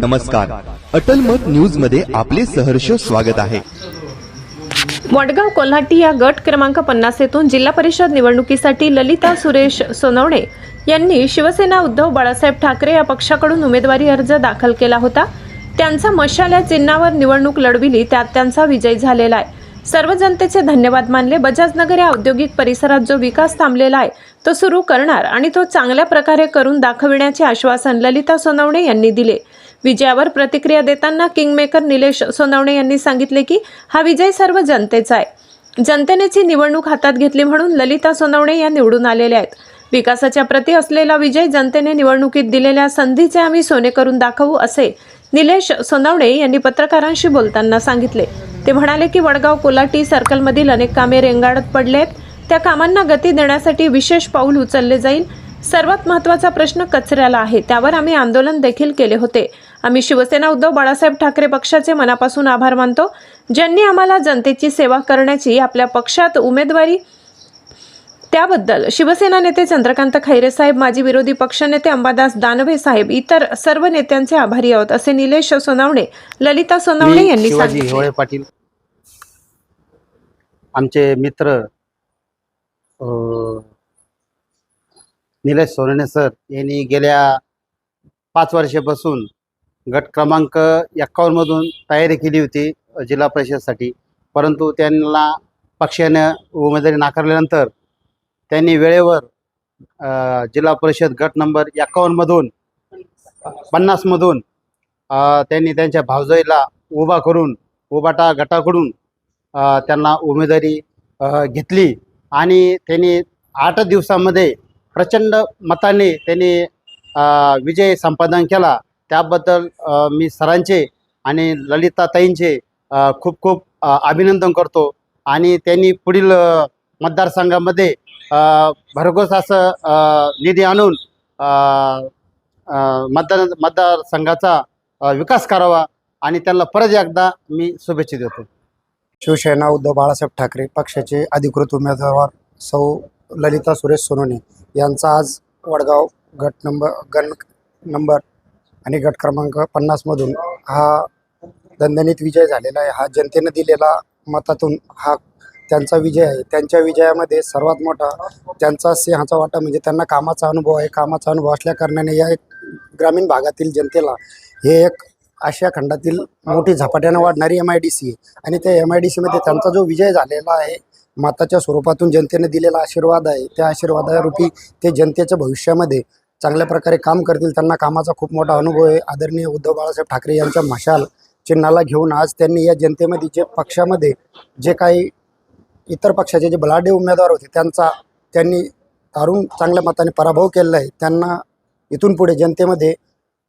नमस्कार. अटल मत न्यूजमध्ये आपले सहर्ष स्वागत आहे. वडगाव कोल्हाटी या गट क्रमांक पन्नास येथून जिल्हा परिषद निवडणुकीसाठी ललिता सुरेश सोनवणे यांनी शिवसेना उद्धव बाळासाहेब ठाकरे या पक्षाकडून उमेदवारी अर्ज दाखल केला होता. त्यांचा मशाल या चिन्हावर निवडणूक लढविली त्यात त्यांचा विजय झालेला आहे. सर्व जनतेचे धन्यवाद मानले. बजाजनगर या औद्योगिक परिसरात जो विकास थांबलेला आहे तो सुरू करणार आणि तो चांगल्या प्रकारे करून दाखविण्याचे आश्वासन ललिता सोनवणे यांनी दिले. विजयावर प्रतिक्रिया देताना किंगमेकर निलेश सोनवणे यांनी सांगितले की हा विजय सर्व जनतेचा आहे. जनतेनेची निवडणूक हातात घेतली म्हणून ललिता सोनवणे या निवडून आलेल्या आहेत. विकासाच्या प्रती असलेला विजय जनतेने निवडणुकीत दिलेल्या संधीचे आम्ही सोने करून दाखवू असे निलेश सोनवणे यांनी पत्रकारांशी बोलताना सांगितले. ते म्हणाले की वडगाव कोलाटी सर्कलमधील अनेक कामे रेंगाळत पडले आहेत. त्या कामांना गती देण्यासाठी विशेष पाऊल उचलले जाईल. सर्वात महत्त्वाचा प्रश्न कचऱ्याला आहे. त्यावर आम्ही आंदोलन देखील केले होते. आम्ही शिवसेना उद्धव बाळासाहेब ठाकरे पक्षाचे मनापासून आभार मानतो. ज्यांनी आम्हाला जनतेची सेवा करण्याची आपल्या पक्षात उमेदवारी त्याबद्दल शिवसेना नेते चंद्रकांत खैरे साहेब माजी विरोधी पक्षनेते अंबादास दानवे साहेब इतर सर्व नेत्यांचे आभारी आहोत असे निलेश सोनवणे ललिता सोनवणे यांनी सांगितले. पाटील. आमचे मित्र निलेश सोनवणे सर यांनी गेल्या पाच वर्षापासून गट क्रमांक एक्कावन्नमधून तयारी केली होती जिल्हा परिषदसाठी. परंतु त्यांना पक्षाने उमेदवारी नाकारल्यानंतर त्यांनी वेळेवर जिल्हा परिषद गट नंबर एक्कावन्नमधून पन्नासमधून त्यांनी त्यांच्या भावजाईला उभा करून उबाटा गटाकडून त्यांना उमेदवारी घेतली. आणि त्यांनी आठ दिवसामध्ये प्रचंड मताने त्यांनी विजय संपादन केला. त्याबद्दल मी सरांचे आणि ललिताताईंचे खूप खूप अभिनंदन करतो. आणि त्यांनी पुढील मतदारसंघामध्ये भरघोस असं निधी आणून मतदार मतदारसंघाचा विकास करावा आणि त्यांना परत एकदा मी शुभेच्छा देतो. शिवसेना उद्धव बाळासाहेब ठाकरे पक्षाचे अधिकृत उमेदवार सौ ललिता सुरेश सोनोने यांचा आज वडगाव गट नंबर गण नंबर आणि गट क्रमांक पन्नासमधून हा दणदणीत विजय झालेला आहे. हा जनतेनं दिलेला मतातून हा त्यांचा विजय आहे. त्यांच्या विजयामध्ये सर्वात मोठा त्यांचा सिंहाचा वाटा म्हणजे त्यांना कामाचा अनुभव आहे. कामाचा अनुभव असल्याकारणाने या एक ग्रामीण भागातील जनतेला हे एक आशिया खंडातील मोठी झपाट्यानं वाढणारी एम आय डी सी आहे. आणि त्या एम आय डी सीमध्ये त्यांचा जो विजय झालेला आहे माताच्या स्वरूपातून जनतेने दिलेला आशीर्वाद आहे. त्या आशीर्वादारूपी ते जनतेच्या भविष्यामध्ये चांगल्या प्रकारे काम करतील. त्यांना कामाचा खूप मोठा अनुभव आहे. आदरणीय उद्धव बाळासाहेब ठाकरे यांच्या मशाल चिन्हाला घेऊन आज त्यांनी या जनतेमध्ये जे पक्षामध्ये जे काही इतर पक्षाचे जे बलाढ्य उमेदवार होते त्यांचा त्यांनी तारून चांगल्या मताने पराभव केलेला आहे. त्यांना इथून पुढे जनतेमध्ये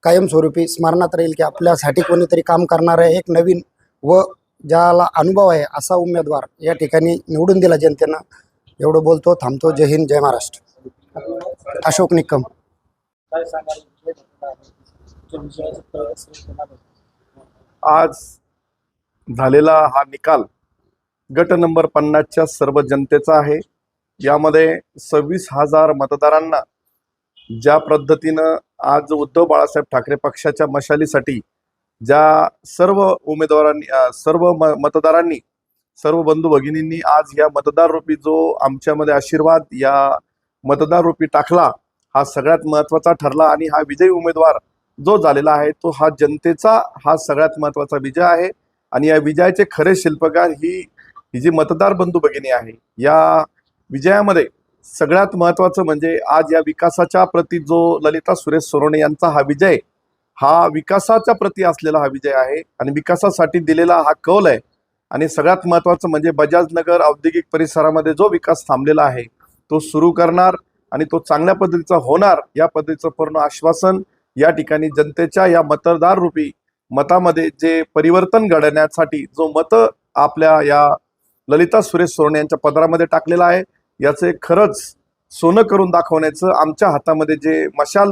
कायमस्वरूपी स्मरणात राहील की आपल्यासाठी कोणीतरी काम करणारं एक नवीन व ज्याला अनुभव आहे असा उमेदवार या ठिकाणी निवडून दिला जनतेनं. एवढं बोलतो थांबतो. जय हिंद जय महाराष्ट्र. अशोक निकम. आज झालेला हा निकाल गट नंबर पन्नासच्या सर्व जनतेचा आहे. यामध्ये सव्वीस हजार मतदारांना ज्या पद्धतीनं आज उद्धव बाळासाहेब ठाकरे पक्षाच्या मशालीसाठी ज्या सर्व उमेदवारांनी सर्व म मतदारांनी सर्व बंधू भगिनींनी आज या मतदार रूपी जो आमच्यामध्ये आशीर्वाद या मतदार रूपी टाकला हा सगळ्यात महत्त्वाचा ठरला आणि हा विजयी उमेदवार जो झालेला आहे तो हा जनतेचा हा सगळ्यात महत्त्वाचा विजय आहे. आणि या विजयाचे खरे शिल्पकार ही ही जी मतदार बंधू भगिनी आहे या विजयामध्ये सगळ्यात महत्त्वाचं म्हणजे आज या विकासाच्या प्रती जो ललिता सुरेश सोरोणे यांचा हा विजय हा विकासाच्या प्रती असलेला हा विजय आहे. आणि विकासासाठी दिलेला हा कौल आहे. आणि सगळ्यात महत्त्वाचं म्हणजे बजाजनगर औद्योगिक परिसरामध्ये जो विकास थांबलेला आहे तो सुरू करणार. आणि तो चांगल्या पद्धतीचा होणार या पद्धतीचं पूर्ण आश्वासन या ठिकाणी जनतेच्या या मतदार रूपी मतामध्ये जे परिवर्तन घडण्यासाठी जो मत आपल्या या ललिता सुरेश सोरणे यांच्या पदरामध्ये टाकलेला आहे याचे खरंच सोनं करून दाखवण्याचं आमच्या हातामध्ये जे मशाल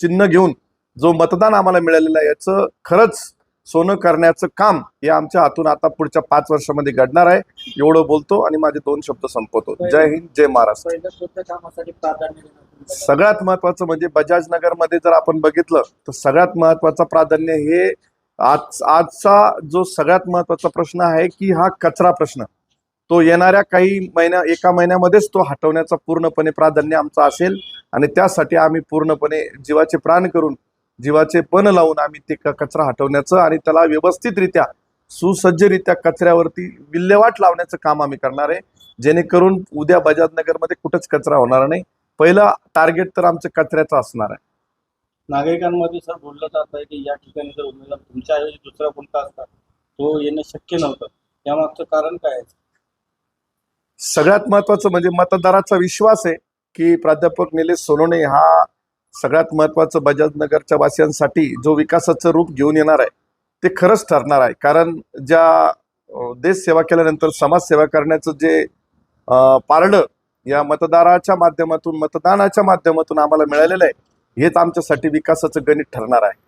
चिन्ह घेऊन जो मतदान आम्हाला मिळालेलं आहे याचं खरंच सोनं करण्याचं काम हे आमच्या हातून आता पुढच्या पाच वर्षामध्ये घडणार आहे. एवढं बोलतो आणि माझे दोन शब्द संपवतो. जय हिंद जय महाराष्ट्र. सगळ्यात महत्वाचं म्हणजे बजाज नगरमध्ये जर आपण बघितलं तर सगळ्यात महत्वाचं प्राधान्य हे आज आजचा जो सगळ्यात महत्त्वाचा प्रश्न आहे की हा कचरा प्रश्न. तो येणाऱ्या काही महिन्या एका महिन्यामध्येच तो हटवण्याचा पूर्णपणे प्राधान्य आमचं असेल. आणि त्यासाठी आम्ही पूर्णपणे जीवाचे प्राण करून जीवाचे पण लावून आम्ही ते कचरा हटवण्याचं आणि त्याला व्यवस्थितरित्या सुसज्जरित्या कचऱ्यावरती विल्हेवाट लावण्याचं काम आम्ही करणार आहे. जेणेकरून उद्या बजाज नगरमध्ये कुठंच कचरा होणार नाही. पहिलं टार्गेट तर आमचं कचऱ्याचं असणार आहे. नागरिकांमध्ये सर बोललं जात आहे की या ठिकाणी जर उमेदवार तुमच्या ऐवजी दुसरा कोणता असता तो येणं शक्य नव्हतं. यामागचं कारण काय आहे? सगळ्यात महत्वाचं म्हणजे मतदाराचा विश्वास आहे की प्राध्यापक निलेश सोनवणे हा सगळ्यात महत्वाचं बजाज नगरच्या वासियांसाठी जो विकासाचं रूप घेऊन येणार आहे ते खरंच ठरणार आहे. कारण ज्या देश सेवा केल्यानंतर समाजसेवा करण्याचं जे पारडं या मतदाराच्या माध्यमातून मतदानाच्या माध्यमातून आम्हाला मिळालेलं आहे हेच आमच्यासाठी विकासाचं गणित ठरणार आहे.